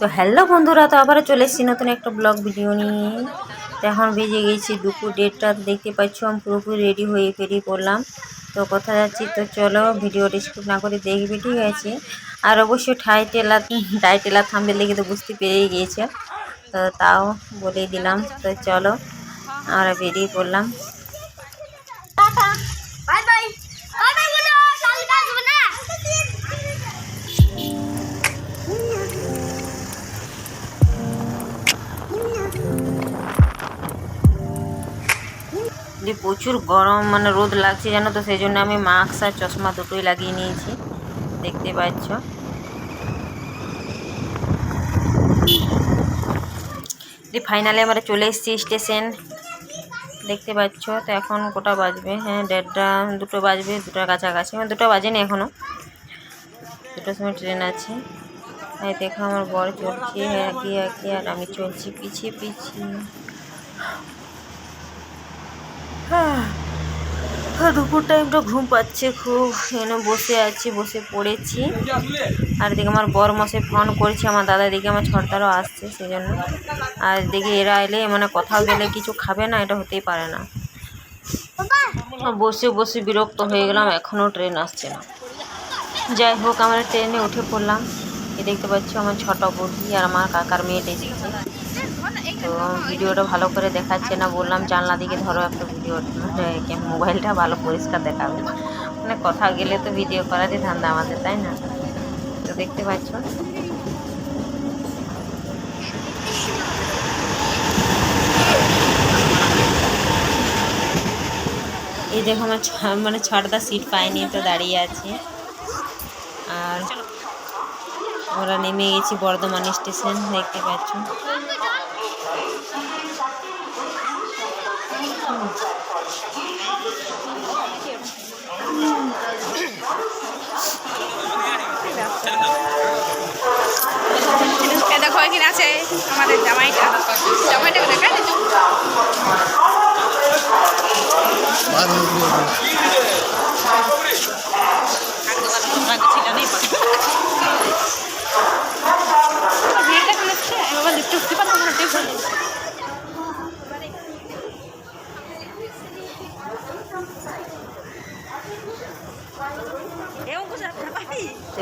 তো হ্যালো বন্ধুরা, তো আবারও চলে এসেছি নতুন একটা ব্লগ ভিডিও নিয়ে। তো এখন বেজে গেছি দুপুর ডেটটা দেখতে পাচ্ছ আমি পুরোপুরি রেডি হয়ে বেরিয়ে পড়লাম। তো কোথায় যাচ্ছি, তো চলো ভিডিও স্কিপ না করে দেখবে, ঠিক আছে? আর অবশ্যই ঠাই টেলা টাই টেলা থামবে দেখে তো বুঝতে পেরেই গিয়েছে তো তাও বলে দিলাম, তো চলো, আমরা বেরিয়ে পড়লাম। যে প্রচুর গরম মানে রোদ লাগছে জানো তো, সেই জন্য আমি মাস্ক আর চশমা দুটোই লাগিয়ে নিয়েছি, দেখতে পাচ্ছ। ফাইনালি আমরা চলে এসেছি স্টেশন দেখতে পাচ্ছ, তো এখন কোটা বাজবে? হ্যাঁ দেড়টা, দুটো বাজবে, দুটোর কাছাকাছি মানে দুটো বাজেনি এখনও দুটোর সময় ট্রেন আছে। এই দেখো আমার বর চলছে এগিয়ে এগিয়ে, আর আমি চলছি, পিছিয়ে পিছিয়ে। হ্যাঁ হ্যাঁ, দুপুর টাইমটা ঘুম পাচ্ছে খুব। এনে বসে আছি বসে পড়েছি। আর এদিকে আমার বর মশে ফোন করেছে আমার দাদা এদিকে আমার ছড়তারও আসছে সেই জন্য আর এদিকে এরা এলে মানে কোথাও গেলে কিছু খাবে না এটা হতেই পারে না। বসে বসে বিরক্ত হয়ে গেলাম এখনও ট্রেন আসছে না। যাই হোক আমরা ট্রেনে উঠে পড়লাম। এ দেখতে পাচ্ছি আমার ছটা বৌদি আর আমার কাকার মেয়েটা এসেছে তো ভিডিওটা ভালো করে দেখাচ্ছে না, বললাম জানলা দিকে ধরো একটা ভিডিও মোবাইলটা ভালো পরিষ্কার দেখাবে। মানে কোথাও গেলে তো ভিডিও করারই ধান্দা আমাদের, তাই না? তো দেখতে পাচ্ছ? এই দেখো আমার মানে ছটা সিট পাইনি, তো দাঁড়িয়ে আছে। আর আমরা নেমে গেছি বর্ধমান স্টেশন, দেখতে পাচ্ছ? এখানে আছে আমাদের জামাইটা। জামাইটা দেখা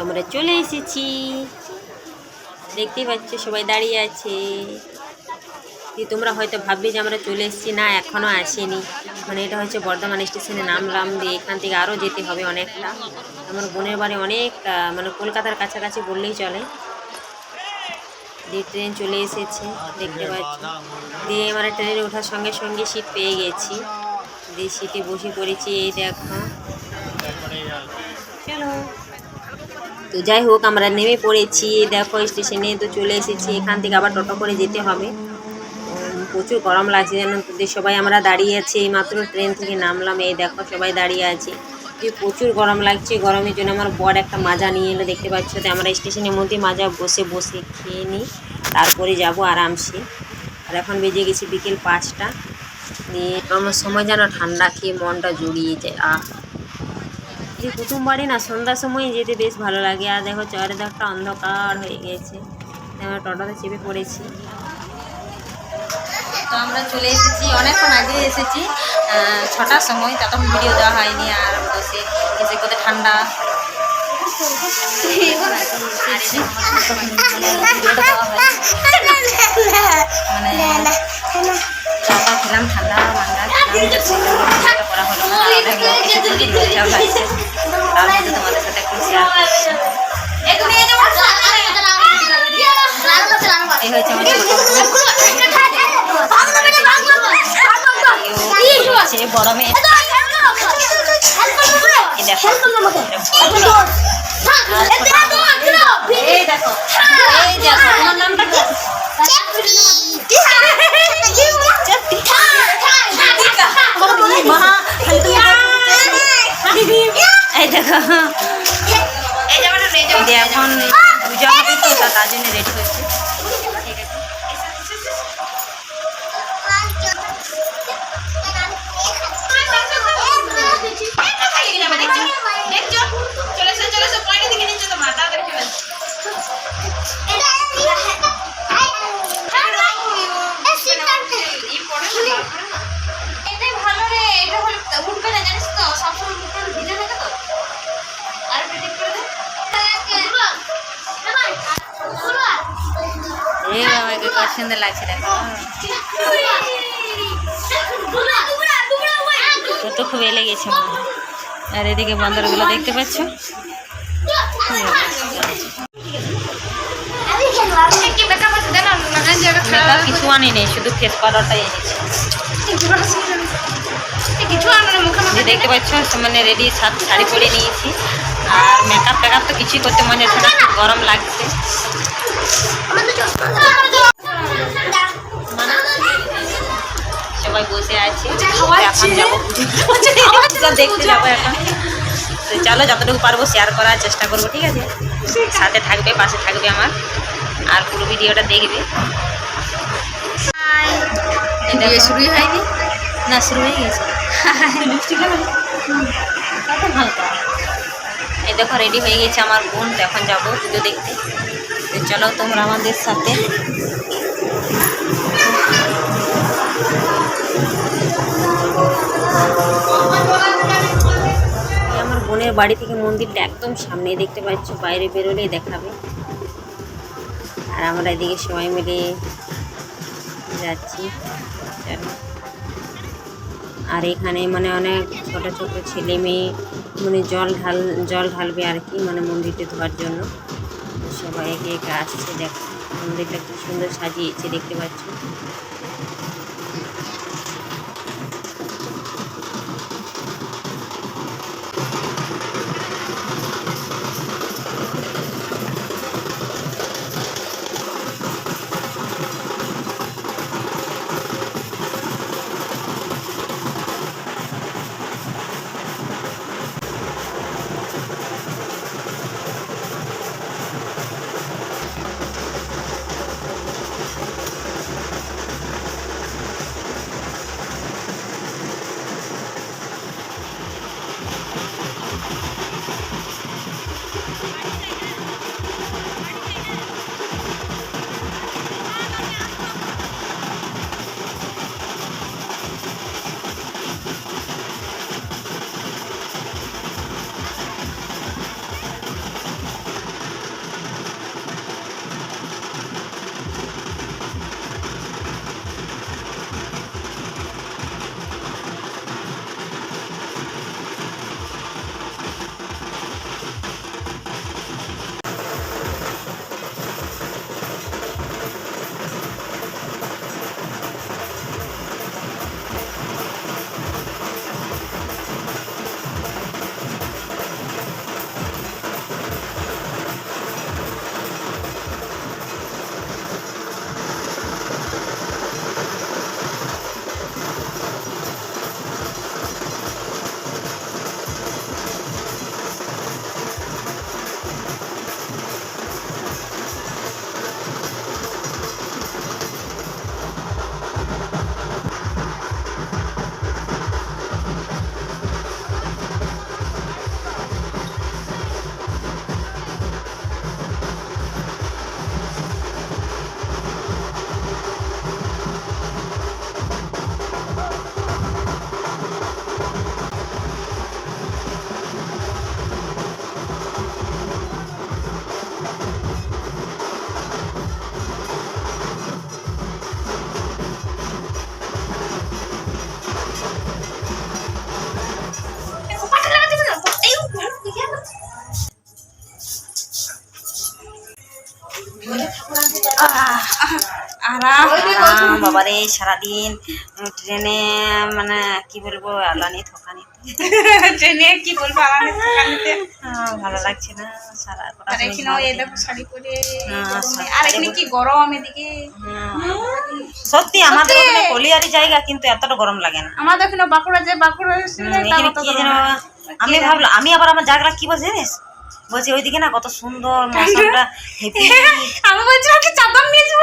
আমরা চলে এসেছি। দেখতেই পাচ্ছ, সবাই দাঁড়িয়ে আছে। দিয়ে তোমরা হয়তো ভাববে যে আমরা চলে এসেছি। না এখনও আসেনি। মানে এটা হচ্ছে বর্ধমান স্টেশনে নামলাম দিয়ে এখান থেকে আরও যেতে হবে অনেকটা। আমার বোনের বাড়ি অনেক মানে কলকাতার কাছাকাছি বললেই চলে। দিয়ে ট্রেন চলে এসেছে, দেখতে পাচ্ছ। দিয়ে আমরা ট্রেনে ওঠার সঙ্গে সঙ্গে সিট পেয়ে গেছি। দিয়ে সিটে বসে পড়েছি, এই দেখো। চলো। তো যাই হোক, আমরা নেমে পড়েছি। দেখো, স্টেশনে তো চলে এসেছি। এখান থেকে আবার টোটো করে যেতে হবে। প্রচুর গরম লাগছে যেন তোদের সবাই আমরা দাঁড়িয়ে আছি এই মাত্র ট্রেন থেকে নামলাম। এই দেখো, সবাই দাঁড়িয়ে আছি। যে প্রচুর গরম লাগছে। গরমের জন্য আমার বর একটা মাজা নিয়ে এলো, দেখতে পাচ্ছ তো। আমরা স্টেশনের মধ্যে মাজা বসে বসে খেয়ে নিই। তারপরে যাব আরামসে। আর এখন বেজে গেছি বিকেল পাঁচটা। দিয়ে আমার সময় যেন ঠান্ডা খেয়ে মনটা জুড়িয়ে যায়। আহ। যে প্রথমবারই না সন্ধ্যার সময় যেতে বেশ ভালো লাগে আর দেখো চরে চারিদিকটা অন্ধকার হয়ে গেছে আমরা টোটোতে চেপে পড়েছি তো আমরা চলে এসেছি অনেকক্ষণ আগে এসেছি ছটার সময় তখন ভিডিও দেওয়া হয়নি আর বসে এসে কোথায় ঠান্ডা মানে চা খেলাম ঠান্ডা মান্ডা করা হলো তোমাদের হচ্ছে আমাদের বড় মেয়ে দেখো, এই দেখো এই দেখো তোমার নামটা এখন পূজা হবে তো তার জন্য রেডি হচ্ছে সুন্দর লাগছে দেখো ও তো খুব এলে গেছে আর এদিকে বান্দরগুলো দেখতে পাচ্ছ? কিছু আনি নেই শুধু ফেস পাউডারটাই এনেছি দেখতে পাচ্ছ মানে রেডি শাড়ি পরে নিয়েছি আর মেকআপ টেকআপ তো কিছুই করতে মনে হচ্ছে না গরম লাগছে সবাই বসে আছে। এখন যাব। দেখতে যাব এখন। তো চলো যতটুকু পারব শেয়ার করার চেষ্টা করব ঠিক আছে? সাথে থাকবে পাশে থাকবে আমার। আর পুরো ভিডিওটা দেখবে। শুরুই হয়নি? না শুরু হয়ে গেছে। এই দেখো রেডি হয়ে গেছে আমার বোন। তো এখন যাব পুজো দেখতে। তো চলো তোমরা আমাদের সাথে। আমার বোনের বাড়ি থেকে মন্দিরটা একদম সামনে দেখতে পাচ্ছ, বাইরে বেরোলেই দেখাবে। আর আমরা এদিকে সবাই মিলে যাচ্ছি। আর এখানে মানে অনেক ছোট ছোট ছেলে মেয়ে মানে জল ঢাল, জল ঢালবে আর কি মানে মন্দিরটা ধোয়ার জন্য। সবাই একে একে আসছে। দেখো মন্দিরটা খুব সুন্দর সাজিয়েছে দেখতে পাচ্ছ? বাবারে সারাদিন ট্রেনে মানে কি বলব আলানি থকানি ট্রেনে কি বলব আরামে থাকানিতে ভালো লাগছে না সারা আর এখানে দেখো শাড়ি পরে হ্যাঁ, শাড়ি আর এখানে কি গরম এদিকে? সত্যি আমাদের ওখানে কলিয়ারি জায়গা কিন্তু এতটা গরম লাগে না। আমাদের এখানে বাঁকুড়া যে বাঁকুড়া আমি ভাবলাম আমি আবার আমার জায়গা কি বলছি জানিস? বলছি ওইদিকে না কত সুন্দর মৌসুমটা হেভি। আমি বলছিলাম কি চাদর নিয়েছি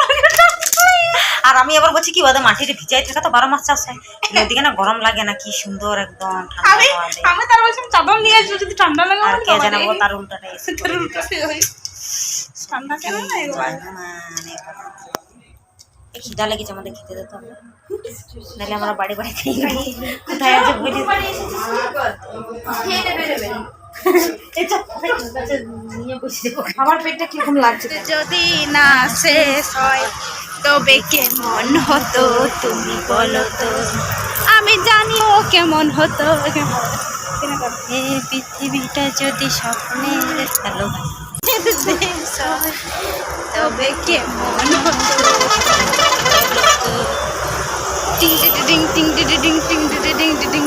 আর আমি আবার বলছি কি ওদের মাটিতে ভিজাই থাকে তো বারো মাস চাষ হয়। ওইদিকে না গরম লাগে না কি সুন্দর একদম ঠান্ডা আমি আমি তার বলছিলাম চাদর নিয়ে আসব যদি ঠান্ডা লাগে আর কে তার উল্টাটা এসে তার উল্টোতে ঠান্ডা কেন না এবার এই খিদা লেগেছে আমাদের খেতে দিতে হবে নাহলে আমরা বাড়ি বাড়ি খাই। কোথায় আছে বলি আমার পেটটা কীরকম লাগছে। যদি না শেষ হয় তবে কেমন হতো তুমি বলো তো আমি জানি ও কেমন হতো এই পৃথিবীটা যদি স্বপ্নের হয়, তবে কেমন হতো টিং টিং টিং টিং টিং টিং টিং টিং টিং